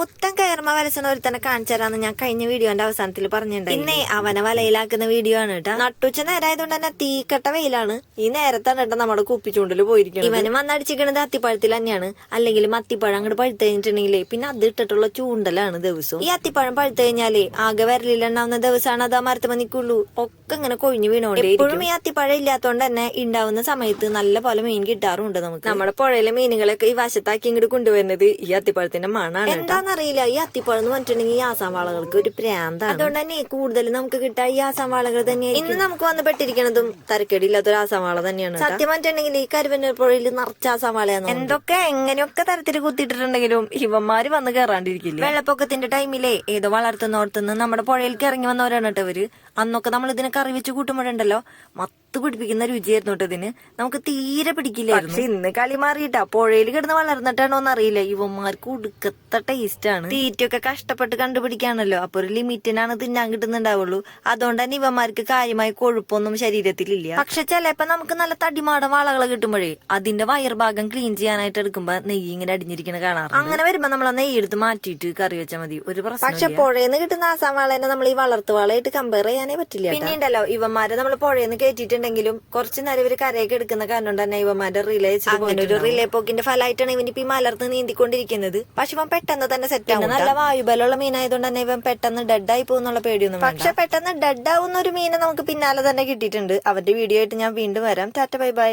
പുത്തൻ കയർമ വലസണ ഒരുത്തനെ കാണിച്ചു തരാന്ന് ഞാൻ കഴിഞ്ഞ വീഡിയോന്റെ അവസാനത്തിൽ പറഞ്ഞിട്ടുണ്ടായിരുന്നു. പിന്നെ അവനെ വലയിലാക്കുന്ന വീഡിയോ ആണ് കേട്ടോ. നട്ടുച്ച നേരമായതുകൊണ്ട് തന്നെ തീക്കട്ട വെയിലാണ്. ഈ നേരത്താണ് കേട്ടോ നമ്മുടെ കുപ്പിച്ചുണ്ടൽ പോയിരിക്കുന്നത് ഇവന് വന്നടിച്ചിരിക്കണത് അത്തിപ്പഴത്തിൽ തന്നെയാണ്. അല്ലെങ്കിൽ അത്തിപ്പഴം അങ്ങോട്ട് പഴുത്ത് കഴിഞ്ഞിട്ടുണ്ടെങ്കിലേ പിന്നെ അത് ഇട്ടിട്ടുള്ള ചൂണ്ടലാണ് ദിവസവും. ഈ അത്തിപ്പഴം പഴുത്ത് കഴിഞ്ഞാലേ ആകെ വരലിലുണ്ടാവുന്ന ദിവസമാണ് അത് ആ നിക്കുള്ളൂ. ഒക്കെ ഇങ്ങനെ കൊഴിഞ്ഞു വീണോണ്ട് എപ്പോഴും ഈ അത്തിപ്പഴം ഇല്ലാത്തോണ്ട് തന്നെ ഉണ്ടാവുന്ന സമയത്ത് നല്ല പോലെ മീൻ കിട്ടാറുണ്ട് നമുക്ക്. നമ്മുടെ പുഴയിലെ മീനുകളൊക്കെ ഈ വശത്താക്കി ഇങ്ങോട്ട് കൊണ്ടുവരുന്നത് ഈ അത്തിപ്പഴത്തിന്റെ മണാണ് എന്താണെന്നറിയില്ല ഈ അത്തിപ്പഴം എന്ന് പറഞ്ഞിട്ടുണ്ടെങ്കിൽ ഈ ആസാം വാളകൾക്ക് ഒരു പ്രാന്താണ്. അതുകൊണ്ട് തന്നെ കൂടുതൽ നമുക്ക് കിട്ടാ ഈ ആസാം വാളകൾ തന്നെയാണ് ഇന്ന് നമുക്ക് വന്ന് തരക്കേടില്ലാത്തൊരു ആസാം വാള തന്നെയാണ് സത്യം പറഞ്ഞിട്ടുണ്ടെങ്കിൽ ഈ കരുവന്നൂർ പുഴയിൽ നിറച്ച ആസാം വാളയാണ് എന്തൊക്കെ എങ്ങനെയൊക്കെ തരത്തിൽ കുത്തിയിട്ടിട്ടുണ്ടെങ്കിലും ഇവന്മാര് വന്ന് കയറാണ്ടിരിക്കില്ല വെള്ളപ്പൊക്കത്തിന്റെ ടൈമിലെ ഏതോ വളർത്തുന്നോടത്തുനിന്ന് നമ്മുടെ പുഴയിലേക്ക് ഇറങ്ങി വന്നവരാണ് കേട്ടോ ഇവർ. അന്നൊക്കെ നമ്മൾ ഇതിനെ കറി വെച്ച് കൂട്ടുമ്പോഴുണ്ടല്ലോ മത്ത് പിടിപ്പിക്കുന്ന രുചിയായിരുന്നു കേട്ടോ ഇതിന്. നമുക്ക് തീരെ പിടിക്കില്ലായിരുന്നു. പക്ഷെ ഇന്ന് കളി മാറിയിട്ടാ. പുഴയിൽ കിടന്ന് വളർന്നിട്ടാണോ എന്നറിയില്ല. ഇവന്മാർക്ക് ഉടുക്കത്ത ടേസ്റ്റ് ആണ്. തീറ്റയൊക്കെ കഷ്ടപ്പെട്ട് കണ്ടുപിടിക്കാണല്ലോ. അപ്പൊ ഒരു ലിമിറ്റിനാണ് തിന്നാൻ കിട്ടുന്നുണ്ടാവുള്ളൂ. അതുകൊണ്ട് തന്നെ ഇവന്മാർക്ക് കാര്യമായ കൊഴുപ്പൊന്നും ശരീരത്തിലില്ല. പക്ഷെ ചിലപ്പോ നമുക്ക് നല്ല തടിമാട വാളകൾ കിട്ടുമ്പോഴേ അതിന്റെ വയർ ഭാഗം ക്ലീൻ ചെയ്യാനായിട്ട് എടുക്കുമ്പോ നെയ്യ് ഇങ്ങനെ അടിഞ്ഞിരിക്കണ കാണാറ് അങ്ങനെ വരുമ്പോ നമ്മൾ ആ നെയ്യ് എടുത്ത് മാറ്റിയിട്ട് കറി വെച്ചാൽ മതി. ഒരു പ്രശ്നം പക്ഷെ പുഴയിൽ നിന്ന് കിട്ടുന്ന ആസാം വാളേനെ നമ്മൾ ഈ വളർത്തു വളയായിട്ട് കമ്പയർ ചെയ്യാനേ പറ്റില്ല പിന്നെ ഉണ്ടല്ലോ ഇവന്മാരെ നമ്മൾ പുഴയിൽ നിന്ന് കയറ്റിയിട്ടുണ്ടെങ്കിലും കുറച്ച് നേരം ഇവർ കരയൊക്കെ എടുക്കുന്ന കാരണം തന്നെ ഇവന്മാരുടെ റിലേ അങ്ങനെ ഒരു റിലേ പോക്കിന്റെ ഫലമായിട്ടാണ് ഇവന് ഈ മലർന്ന് നീന്തിക്കൊണ്ടിരിക്കുന്നത്. പക്ഷെ ഇവൻ പെട്ടെന്ന് തന്നെ സെറ്റ് ആവും നല്ല വായുബലമുള്ള മീനായതുകൊണ്ട് തന്നെ ഇവൻ പെട്ടെന്ന് ഡെഡ് ആയി പോകുന്നുള്ള പേടിയൊന്നും പക്ഷെ പെട്ടെന്ന് ഡെഡ് ആവുന്ന ഒരു മീനെ നമുക്ക് പിന്നാലെ തന്നെ കിട്ടിയിട്ടുണ്ട്. അവന്റെ വീഡിയോ ആയിട്ട് ഞാൻ വീണ്ടും വരാം. Tata bye bye.